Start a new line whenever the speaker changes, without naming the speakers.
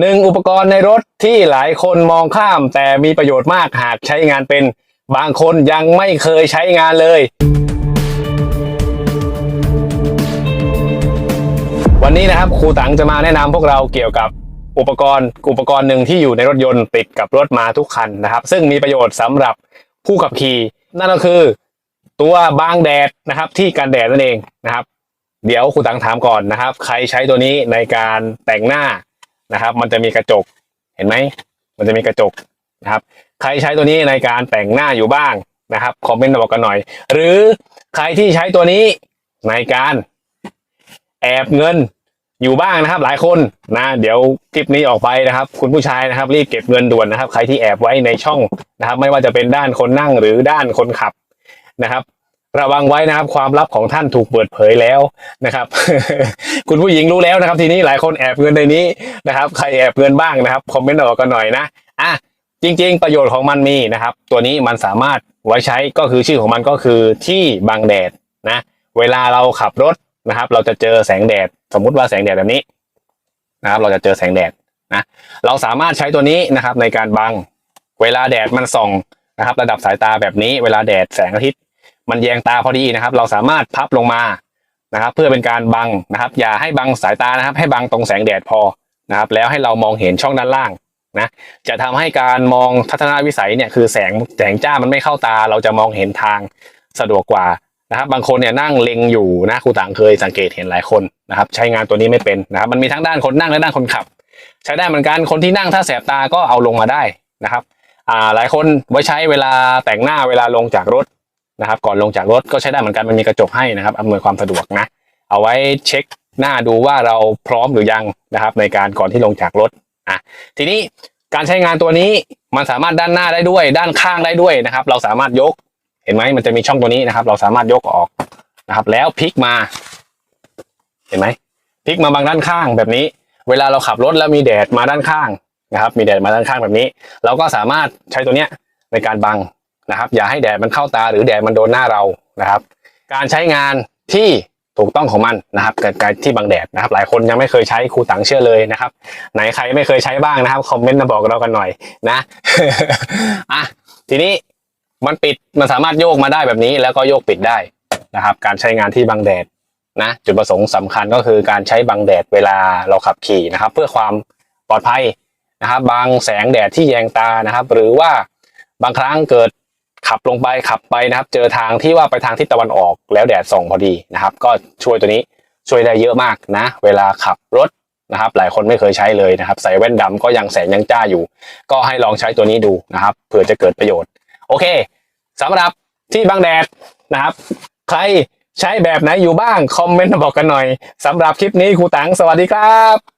หนึ่งอุปกรณ์ในรถที่หลายคนมองข้าม แต่มีประโยชน์มากหากใช้งานเป็น บางคนยังไม่เคยใช้งานเลย วันนี้นะครับครูตังจะมาแนะนำพวกเราเกี่ยวกับอุปกรณ์ อุปกรณ์หนึ่งที่อยู่ในรถยนต์ติดกับรถมาทุกคันนะครับ ซึ่งมีประโยชน์สำหรับผู้ขับขี่ นั่นก็คือ ตัวบางแดดนะครับ ที่กันแดดนั่นเองนะครับ เดี๋ยวครูตังถามก่อนนะครับ ใครใช้ตัวนี้ในการแต่งหน้า นะครับ มันจะมีกระจกเห็นไหมมันจะมีกระจกนะครับ ใครใช้ตัวนี้ในการแต่งหน้าอยู่บ้างนะครับคอมเมนต์มาบอกกันหน่อย หรือใครที่ใช้ตัวนี้ในการแอบเงินอยู่บ้างนะครับ หลายคนนะ เดี๋ยวคลิปนี้ออกไปนะครับ คุณผู้ชายนะครับ รีบเก็บเงินด่วนนะครับ ใครที่แอบไว้ในช่องนะครับ ไม่ว่าจะเป็นด้านคนนั่งหรือด้านคนขับนะครับ ระวังไว้นะครับ ความลับของท่านถูกเปิดเผยแล้วนะครับ คุณผู้หญิงรู้แล้วนะครับ ทีนี้หลายคนแอบเงินในนี้นะครับ ใครแอบเงินบ้างนะครับคอมเมนต์บอกกันหน่อยนะอะจริง ๆ ประโยชน์ของมันมีนะครับ ตัวนี้มันสามารถไว้ใช้ก็คือชื่อของมันก็คือที่บังแดดนะ เวลาเราขับรถนะครับ เราจะเจอแสงแดด สมมุติว่าแสงแดดแบบนี้นะครับ เราจะเจอแสงแดดนะเราสามารถใช้ตัวนี้นะครับ ในการบังเวลาแดดมันส่องนะครับ ระดับสายตาแบบนี้ เวลาแดดแสงอาทิตย์ มันแยงตาพอดีนะครับ เราสามารถพับลงมานะครับ เพื่อเป็นการบังนะครับ อย่าให้บังสายตานะครับ ให้บังตรงแสงแดดพอนะครับ แล้วให้เรามองเห็นช่องด้านล่างนะจะทำให้การมองทัศนวิสัยเนี่ยคือแสงแสงจ้ามันไม่เข้าตา เราจะมองเห็นทางสะดวกกว่านะครับ บางคนเนี่ยนั่งเล็งอยู่นะครูต่างเคยสังเกตเห็นหลายคนนะครับ ใช้งานตัวนี้ไม่เป็นนะครับ มันมีทั้งด้านคนนั่งและด้านคนขับ ใช้ได้เหมือนกันคนที่นั่งถ้าแสบตาก็เอาลงมาได้นะครับอ่าหลายคนไว้ใช้เวลาแต่งหน้าเวลาลงจากรถ นะครับ ก่อนลงจากรถก็ใช้ได้เหมือนกันมันมีกระจกให้นะครับอำนวยความสะดวกนะเอาไว้เช็คหน้าดูว่าเราพร้อมหรือยังนะครับ ในการก่อนที่ลงจากรถอะทีนี้การใช้งานตัวนี้มันสามารถด้านหน้าได้ด้วย ด้านข้างได้ด้วยนะครับ เราสามารถยกเห็นไหมมันจะมีช่องตัวนี้นะครับ เราสามารถยกออกนะครับ แล้วพลิกมา เห็นไหมพลิกมาบางด้านข้างแบบนี้ เวลาเราขับรถแล้วมีแดดมาด้านข้างนะครับ มีแดดมาด้านข้างแบบนี้ เราก็สามารถใช้ตัวเนี้ยในการบัง นะครับ อย่าให้แดดมันเข้าตาหรือแดดมันโดนหน้าเรานะครับ การใช้งานที่ถูกต้องของมันนะครับเกิดการที่บังแดดนะครับ หลายคนยังไม่เคยใช้ครูตังเชื่อเลยนะครับ ไหนใครไม่เคยใช้บ้างนะครับคอมเมนต์มาบอกเรากันหน่อยนะอะทีนี้มันปิดมันสามารถโยกมาได้แบบนี้แล้วก็โยกปิดได้นะครับ การใช้งานที่บังแดดนะ จุดประสงค์สำคัญก็คือการใช้บังแดดเวลาเราขับขี่นะครับ เพื่อความปลอดภัยนะครับบางแสงแดดที่แยงตานะครับ หรือว่าบางครั้งเกิด ขับลงไปขับไปนะครับ เจอทางที่ว่าไปทางทิศตะวันออกแล้วแดดส่องพอดีนะครับ ก็ช่วยตัวนี้ช่วยได้เยอะมากนะ เวลาขับรถนะครับ หลายคนไม่เคยใช้เลยนะครับ ใส่แว่นดำก็ยังแสงยังจ้าอยู่ ก็ให้ลองใช้ตัวนี้ดูนะครับเผื่อจะเกิดประโยชน์ โอเคสำหรับที่บังแดดนะครับ ใครใช้แบบไหนอยู่บ้างคอมเมนต์มาบอกกันหน่อยสำหรับคลิปนี้ครูตังสวัสดีครับ